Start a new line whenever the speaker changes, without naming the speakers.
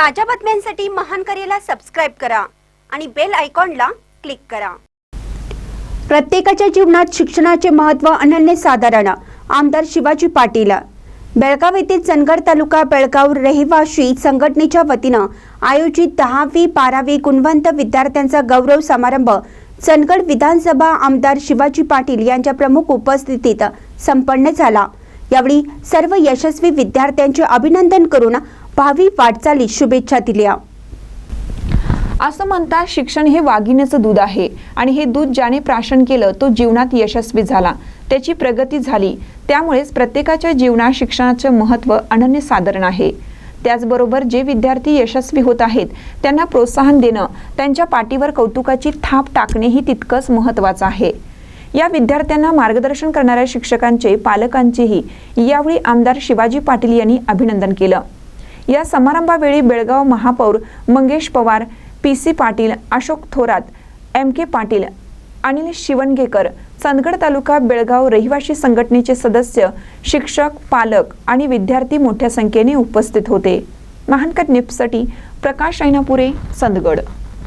ताज्या बातम्यांसाठी महान करेला सबस्क्राईब करा आणि बेल आयकॉनला क्लिक करा. प्रत्येकाच्या जीवनात शिक्षणाचे महत्त्व अनन्यसाधारण आमदार शिवाजी पाटील. बेळगाव येथील चंदगड तालुका बेळगाव रहिवाशी संघटनेच्या वतीनं आयोजित दहावी बारावी गुणवंत विद्यार्थ्यांचा गौरव समारंभ चंदगड विधानसभा आमदार शिवाजी पाटील यांच्या प्रमुख उपस्थितीत संपन्न झाला. यावेळी सर्व यशस्वी विद्यार्थ्यांचे अभिनंदन करून भावी वाटचाली शुभेच्छा दिल्या.
असं म्हणतात शिक्षण हे वाघिणीचं दूध आहे आणि हे दूध ज्याने प्राशन केलं तो जीवनात यशस्वी झाला. त्याची प्रगती झाली. त्यामुळेच प्रत्येकाच्या जीवनात शिक्षणाचं महत्त्व अनन्यसाधारण आहे. त्याचबरोबर जे विद्यार्थी यशस्वी होत आहेत त्यांना प्रोत्साहन देणं त्यांच्या पाठीवर कौतुकाची थाप टाकणेही तितकंच महत्त्वाचं आहे. या विद्यार्थ्यांना मार्गदर्शन करणाऱ्या शिक्षकांचे पालकांचेही यावेळी आमदार शिवाजी पाटील यांनी अभिनंदन केलं. या समारंभावेळी बेळगाव महापौर Mangesh Pawar P C Patil Ashok Thorat M K Patil Anil Shivangekar Chandgad taluka Belgaum रहिवाशी संघटनेचे सदस्य शिक्षक पालक आणि विद्यार्थी मोठ्या संख्येने उपस्थित होते. महानकट निपसाठी प्रकाश ऐनापुरे चंदगड.